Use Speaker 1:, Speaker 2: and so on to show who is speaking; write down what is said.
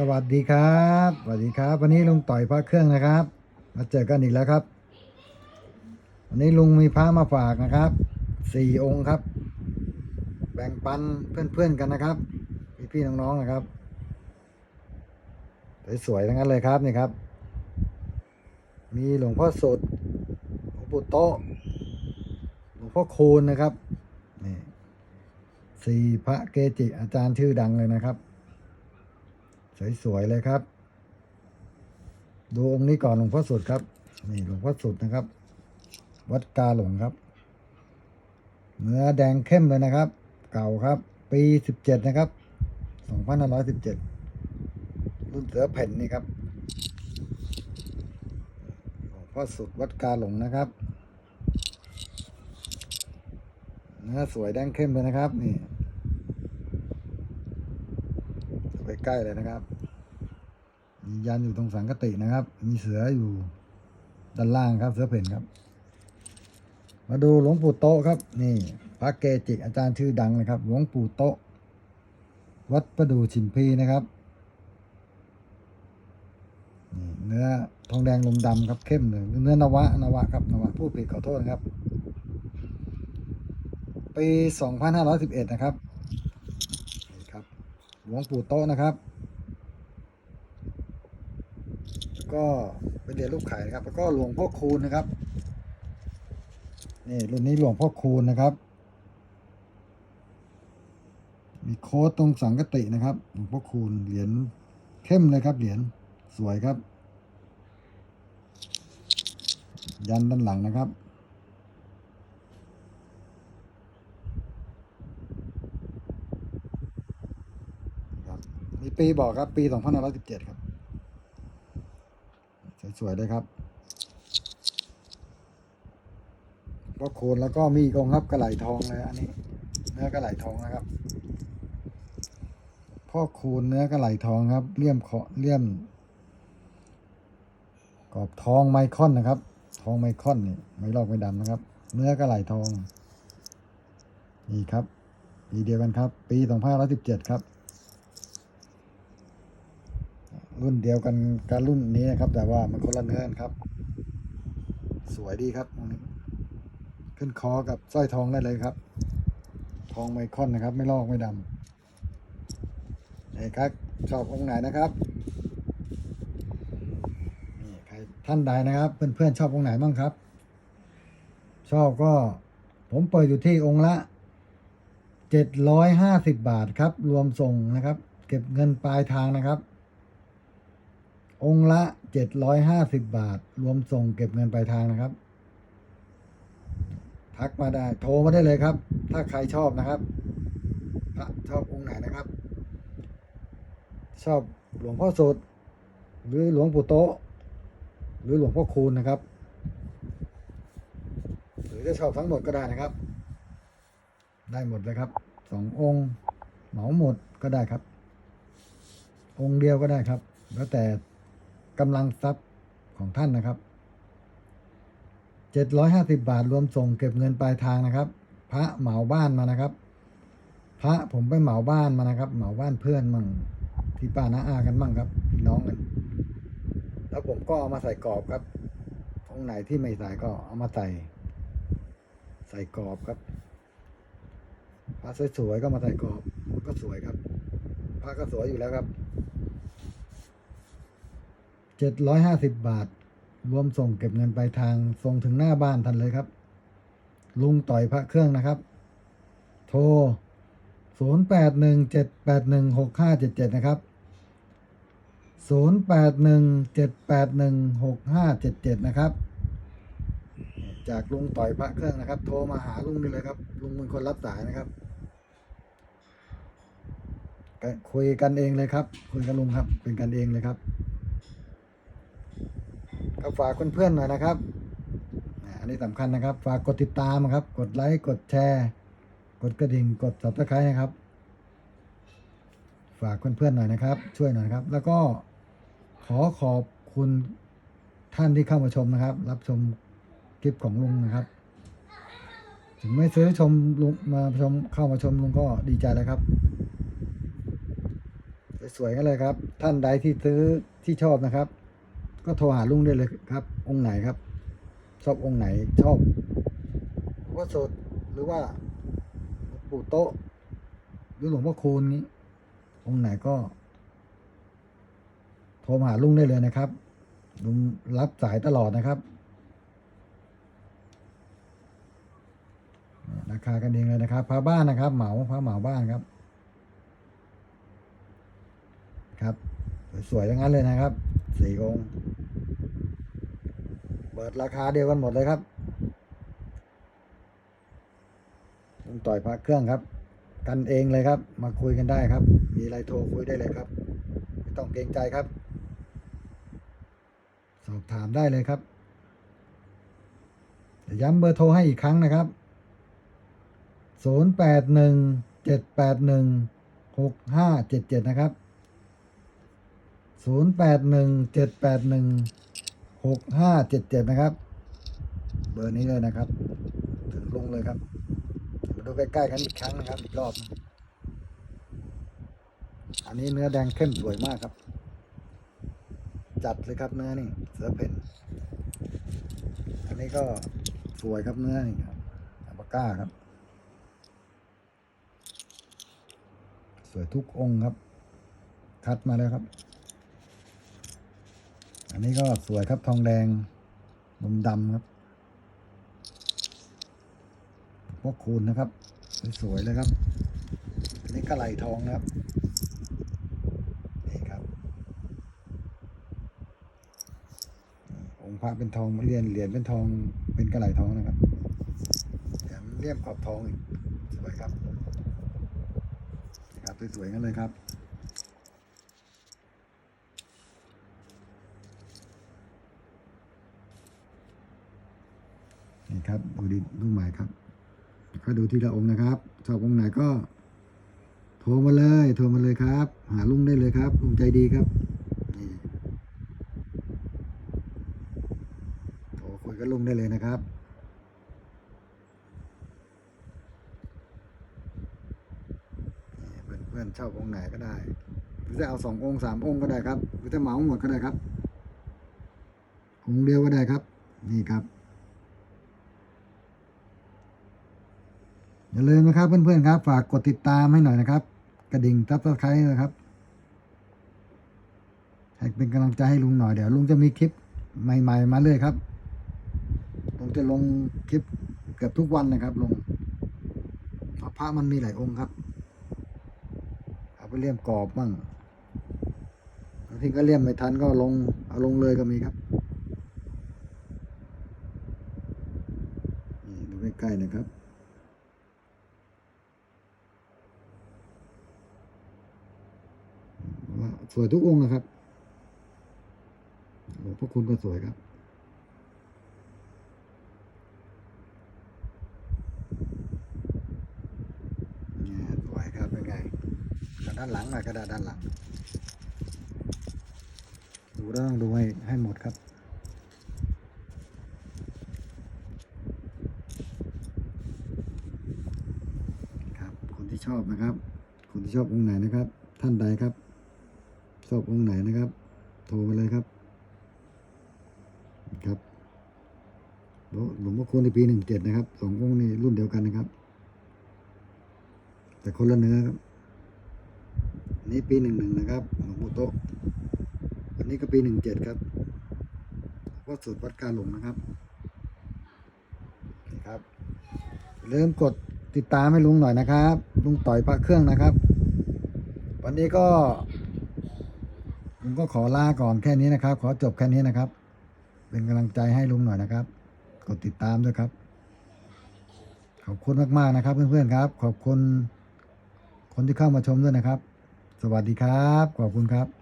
Speaker 1: สวัสดีครับสวัสดีครับ วันนี้ลุงต่อยพระเครื่องนะครับ มาเจอกันอีกแล้วครับ วันนี้ลุงมีพระมาฝากนะครับสี่องค์ครับ แบ่งปันเพื่อนๆกันนะครับ พี่ๆน้องๆนะครับสวยๆทั้งนั้นเลยครับนี่ครับ มีหลวงพ่อสดหลวงปู่โตหลวงพ่อคูณนะครับนี่สี่พระเกจิอาจารย์ชื่อดังเลยนะครับ สวยๆเลยครับ ดูองค์นี้ก่อนหลวงพ่อสุดครับ นี่หลวงพ่อสุดนะครับ วัดกาหลงครับ เนื้อแดงเข้มเลยนะครับ เก่าครับ ปีสิบเจ็ดนะครับสองพันห้าร้อยสิบเจ็ดรุ่นเสือแผ่นนี่ครับหลวงพ่อสุดวัดกาหลงนะครับเนื้อสวยแดงเข้มเลยนะครับ นี่ ไป ใกล้เลยนะครับ มียันอยู่ตรงสังกตินะครับ มีเสืออยู่ด้านล่างครับ เสือเพ่นครับ มาดูหลวงปู่โตครับ นี่ พระเกจิอาจารย์ชื่อดังนะครับ หลวงปู่โตวัดประดูชิมพีนะครับเนื้อทองแดงลมดำครับเข้มเลยเนื้อนวะนวะครับนวะผู้ผิดขอโทษนะครับ ปี 2511 นะครับนี่ครับ หลวงปู่โตะนะครับ ก็เป็นเหรียญรูปไข่นะครับ แล้วก็หลวงพ่อคูณนะครับ นี่รุ่นนี้หลวงพ่อคูณนะครับ มีโค้ดตรงสังกตินะครับ หลวงพ่อคูณเหรียญเข้มเลยครับ เหรียญสวยครับ ยันด้านหลังนะครับมี ปีบอกครับ ปี 2517 ครับ สวยๆเลยครับก็โคนแล้วก็มีกองครับกระไหลทองเลยอันนี้ เนื้อกระไหลทองนะครับ พ่อคูณเนื้อกระไหลทองครับเลี่ยมเคาะเลี่ยม กรอบทองไมคอนนะครับ ทองไมคอนนี่ไม่ลอกไม่ดำนะครับ เนื้อกระไหลทอง นี่ครับปีเดียวกันครับ ปี2517ครับ รุ่นเดียวกันกับรุ่นนี้นะครับ แต่ว่ามันคนละเนื้อนครับ สวยดีครับองนี้ขึ้นคอกับสร้อยทองได้เลยครับ ทองไมคอนนะครับ ไม่ลอกไม่ดำนี่ครับชอบองค์ไหนนะครับนี่ใครท่านใดนะครับ เพื่อนๆชอบองค์ไหนบ้างครับ ชอบก็ผมเปิดอยู่ที่องค์ละเจ็ดร้อยห้าสิบบาทครับ รวมส่งนะครับ เก็บเงินปลายทางนะครับ องค์ละเจ็ดร้อยห้าสิบบาท รวมส่งเก็บเงินปลายทางนะครับ ทักมาได้ โทรมาได้เลยครับ ถ้าใครชอบนะครับ พระชอบองค์ไหนนะครับ ชอบหลวงพ่อสด หรือหลวงปู่โตหรือหลวงพ่อคูณนะครับ หรือจะชอบทั้งหมดก็ได้นะครับ ได้หมดเลยครับสององค์เหมาหมดก็ได้ครับ องค์เดียวก็ได้ครับ แล้วแต่ กำลังทรัพย์ของท่านนะครับเจ็ดร้อยห้าสิบาทรวมส่งเก็บเงินปลายทางนะครับ พระเหมาบ้านมานะครับ พระผมไปเหมาบ้านมานะครับ เหมาบ้านเพื่อนมั่งที่ป้าน้าอากันมั่งครับพี่น้องกันแล้วผมก็เอามาใส่กรอบครับองไหนที่ไม่ใส่ก็เอามาใส่ ใส่กรอบครับพระสวยๆก็มาใส่กรอบก็สวยครับพระก็สวยอยู่แล้วครับ เจ็ดร้อยห้าสิบบาท รวมส่งเก็บเงินปลายทาง ส่งถึงหน้าบ้านทันเลยครับ ลุงต่อยพระเครื่องนะครับ โทร 0 8 1 7 8 1 6 5 7 7 นะครับ 0 8 1 7 8 1 6 5 7 7 นะครับ จากลุงต่อยพระเครื่องนะครับ โทรมาหาลุงได้เลยครับ ลุงเป็นคนรับสายนะครับ คุยกันเองเลยครับ คุยกับลุงครับ เป็นกันเองเลยครับ ก็ฝากเพื่อนๆหน่อยนะครับ อันนี้สำคัญนะครับ ฝากกดติดตามครับ กดไลค์ กดแชร์ กดกระดิ่ง กด subscribe นะครับ ฝากเพื่อนๆหน่อยนะครับ ช่วยหน่อยครับ แล้วก็ขอขอบคุณท่านที่เข้ามาชมนะครับ รับชมคลิปของลุงนะครับ ถึงไม่ซื้อชมลุงมาชมเข้ามาชมลุงก็ดีใจแล้วครับสวยๆกันเลยครับ ท่านใดที่ซื้อที่ชอบนะครับ ก็โทรหาลุงได้เลยครับ องค์ไหนครับ ชอบองค์ไหนชอบหลวงพ่อสดหรือว่าปู่โต๊ะหรือหลวงพ่อคูณนี้ องค์ไหนก็ โทรมาหาลุงได้เลยนะครับ ลุงรับสายตลอดนะครับราคากันเองเลยนะครับพาบ้านนะครับ เหมาพาเหมาบ้านครับ ครับ สวยๆทั้งนั้นเลยนะครับ สี่องค์ เปิดราคาเดียวกันหมดเลยครับลุงต่อยพระเครื่องครับ กันเองเลยครับ มาคุยกันได้ครับ มีอะไรโทรคุยได้เลยครับไม่ต้องเกรงใจครับ สอบถามได้เลยครับย้ำเบอร์โทรให้อีกครั้งนะครับ 0 8 1 7 8 1 6 5 7 7นะครับ0 8 1 7 8 1 6 5 7 7นะครับ เบอร์นี้เลยนะครับ ถึงลุงเลยครับมาดูใกล้ๆกันอีกครั้งนะครับอีกรอบ อันนี้เนื้อแดงเข้มสวยมากครับ จัดเลยครับเนื้อนี่เสือเพ่นอันนี้ก็สวยครับเนื้อนี่ครับอัปาก้าครับ สวยทุกองค์ครับ คัดมาแล้วครับ อันนี้ก็สวยครับทองแดงนมดำครับพวกคูณนะครับ สวยๆเลยครับ อันนี้กระไหลทองนะครับนี่ครับองค์พระเป็นทองเหรียญเหรียญเป็นทองเป็นกระไหลทองนะครับแถมเลี่ยมขอบทองอีกสวยครับนะครับสวยๆกันเลยครับ นี่ครับดูดิดูใหม่ครับ ก็ดูทีละองค์นะครับชอบองค์ไหนก็ โทรมาเลยโทรมาเลยครับ หาลุงได้เลยครับลุงใจดีครับโทรคุยกับลุงได้เลยนะครับเพื่อนๆเช่าองค์ไหนก็ได้ หรือจะเอาสององค์สามองค์ก็ได้ครับ หรือจะเหมาหมดก็ได้ครับองค์เดียวก็ได้ครับ นี่ครับ อย่าลืมนะครับเพื่อนๆครับ ฝากกดติดตามให้หน่อยนะครับ กระดิ่งซับสไครต์นะครับให้เป็นกำลังใจให้ลุงหน่อยเดี๋ยวลุงจะมีคลิปใหม่ ๆ มาเรื่อยครับลุงจะลงคลิปเกือบทุกวันนะครับลงพระพระมันมีหลายองค์ครับเอาไปเลี่ยมกรอบบ้างบางทีก็เลี่ยมไม่ทันก็ลงเอาลงเลยก็มีครับนี่ดูใกล้ๆนะครับ ว่า สวยทุกองค์นะครับหลวงพ่อคุณก็สวยครับเนี่ยสวยครับ เป็นไงกระด้านหลังหน่อยกระดาษด้านหลัง ดูแล้วต้องดูให้ให้หมดครับครับคนที่ชอบนะครับคนที่ชอบองค์ไหนนะครับ ท่านใดครับ ชอบองค์ไหนนะครับ โทรมาเลยครับ ครับหลวงพ่อคูณในปีหนึ่งเจ็ดนะครับสององค์นี้รุ่นเดียวกันนะครับ แต่คนละเนื้อครับนนี้ปีหนึ่งหนึ่งนะครับหลวงปู่โตอันนี้ก็ปีหนึ่งเจ็ดครับวัดสุดวัดกาหลงนะครับนี่ครับอย่มกดติดตามให้ลุงหน่อยนะครับ ลุงต่อยพระเครื่องนะครับ วันนี้ก็ ผมก็ขอลาก่อนแค่นี้นะครับ ขอจบแค่นี้นะครับ เป็นกำลังใจให้ลุงหน่อยนะครับ กดติดตามด้วยครับ ขอบคุณมากๆนะครับ เพื่อนๆครับ ขอบคุณคนที่เข้ามาชมด้วยนะครับ สวัสดีครับ ขอบคุณครับ